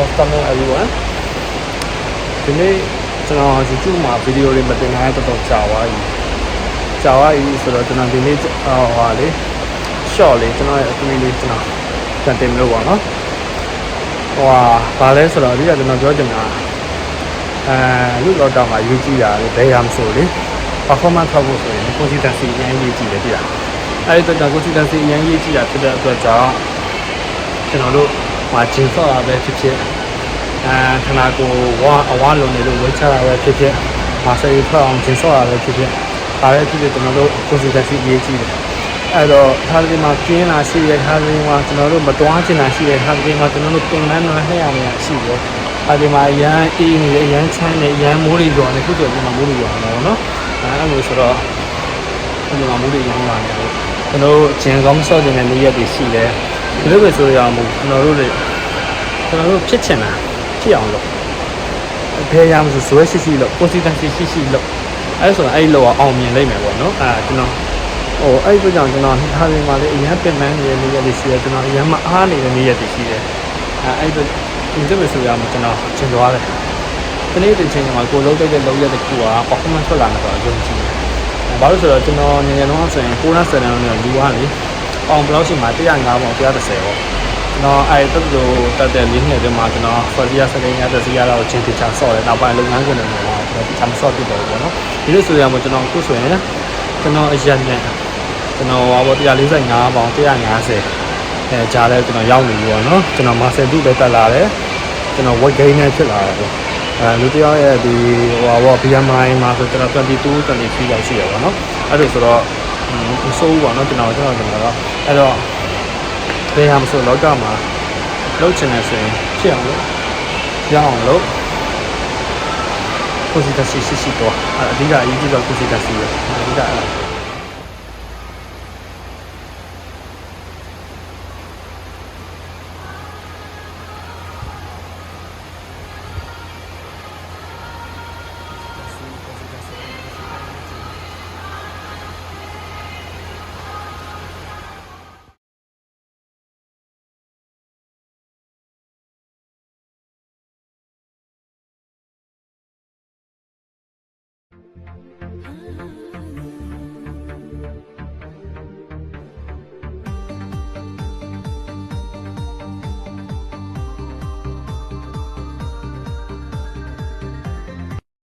afternoon everyone ဒီနေ့ကျွန်တော် YouTube မှာဗီဒီယိုတွေမတင်နိုင်တော့တော်ကြာသွားပြီကြာသွားပြီဆိုတော့ကျွန်တော်ဒီနေ့ဟိုဟာလေ short လေးကျွန်တော်ရဲ့အသွေးလေးကျွန်တော်ပြန်တင်မလို့ပါနော်ဟိုဟာဘာလဲဆိုတော့အဓိကကျွန်တော်ပြောချင်တာအဲလူလော့ဒေါင်းမှာယူကြည့်တာလေဘယ်ရမဆိုလေ performance ထောက်ဖို့ဆိုရင် consistency အရင်ရေးကြည့်တယ်တိရအဲဒီတော့ consistency အရင်ရေးကြည့်တာဖြစ်တဲ့အတွက်ကြောင့်ကျွန်တော်တို့ ဟိုဂျင်ဆော့တာပဲဖြစ်ဖြစ်အဲခနာကိုဝါအဝါလုံးနေလို့ဝေးချတာပဲဖြစ်ဖြစ်မာဆေးထွက်အောင်ဂျင်ဆော့တာပဲဖြစ်ဖြစ်ဒါပဲဖြစ်ဖြစ်ကျွန်တော်တို့ consistency အရေးကြီးတယ်အဲ့တော့ထားဒီမှာကျင်းလာရှိရထားဒီမှာကျွန်တော်တို့မတွားချင်တာရှိရထားဒီမှာကျွန်တော်တို့ပြင်ပန်းတော့နှစ်ရနေရရှိတယ်ထားဒီမှာရန်အေးနေရန်ချမ်းနေရန်မိုးတွေရွာနေခုတည်းကမိုးတွေရွာနေတော့နော်အဲ့လိုဆိုတော့ဒီမှာမိုးတွေရွာနေတယ်ကျွန်တော်တို့ဂျင်ကောင်းဆော့နေတဲ့နေ့ရက်တွေရှိတယ်ဒီလိုပဲဆိုရအောင်ကျွန်တော်တို့တွေ ကျွန်တော်တို့ဖြစ်ချင်တာဖြစ်အောင်လုပ်ဘယ်ရမဆိုဇွဲရှိရှိလို့ consistency ရှိရှိလို့အဲ့ဆိုတော့အဲ့လိုအောင်မြင်လိမ့်မယ်ပေါ့နော်အဲကျွန်တော်ဟိုအဲ့ဒီကြောင့်ကျွန်တော်ထားနေမှာလေအရန်ပင်ပန်းနေတဲ့နေ့ရက်တွေရှိတယ်ကျွန်တော်အရန်မအားနေတဲ့နေ့ရက်တွေရှိတယ်အဲအဲ့ဒီဒီလိုပဲဆိုရမှာကျွန်တော်ကျင်သွားတယ်ဒီနေ့ဒီချိန်မှာကိုလုံးတဲ့လုံးရက်တစ်ခုက performance ထွက်လာမှာတော့ယုံကြည်တယ်ဘာလို့ဆိုတော့ကျွန်တော်ငယ်ငယ်တုန်းကဆိုရင်6လ7လလုံးနဲ့လူကလေအောင်ဘလောက်ရှိမှ105ပေါင်130ပေါ့ ကျွန်တော်အဲ့တက်တူတက်တဲ့လေးနှစ်တည်းမှာကျွန်တော် first year second year third year လောက်ချင်းတခြားဆော့တယ်နောက်ပိုင်းလုပ်ငန်းခွင်တွေမှာကျွန်တော်တခြားမဆော့ဖြစ်တော့ဘူးပေါ့နော်ဒီလိုဆိုရမှာကျွန်တော်အခုဆိုရင်ကျွန်တော်အရက်နဲ့ကျွန်တော်ဟောပေါ့145ပေါင်150အဲကြားလဲကျွန်တော်ရောက်နေပြီပေါ့နော်ကျွန်တော် master 2ပဲတက်လာတယ်ကျွန်တော် weight gain နဲ့ဖြစ်လာတယ်ပေါ့အဲလူတယောက်ရဲ့ဒီဟိုပေါ့ BMI မှာဆိုကျွန်တော်22 23လောက်ရှိရပါတော့အဲ့လိုဆိုတော့မဆိုးဘူးပေါ့နော်ကျွန်တော်ကျွန်တော်ကျွန်တော်တော့အဲ့တော့ ဘယ်ဟာမဆိုလောကမှာလုပ်ချင်တယ်ဆိုရင်ဖြစ်အောင်လုပ်ရအောင်လုပ် consistency ရှိရှိတော့အဓိကအရေးကြီးဆုံး consistency ပဲအဓိကအဲ့ဒါ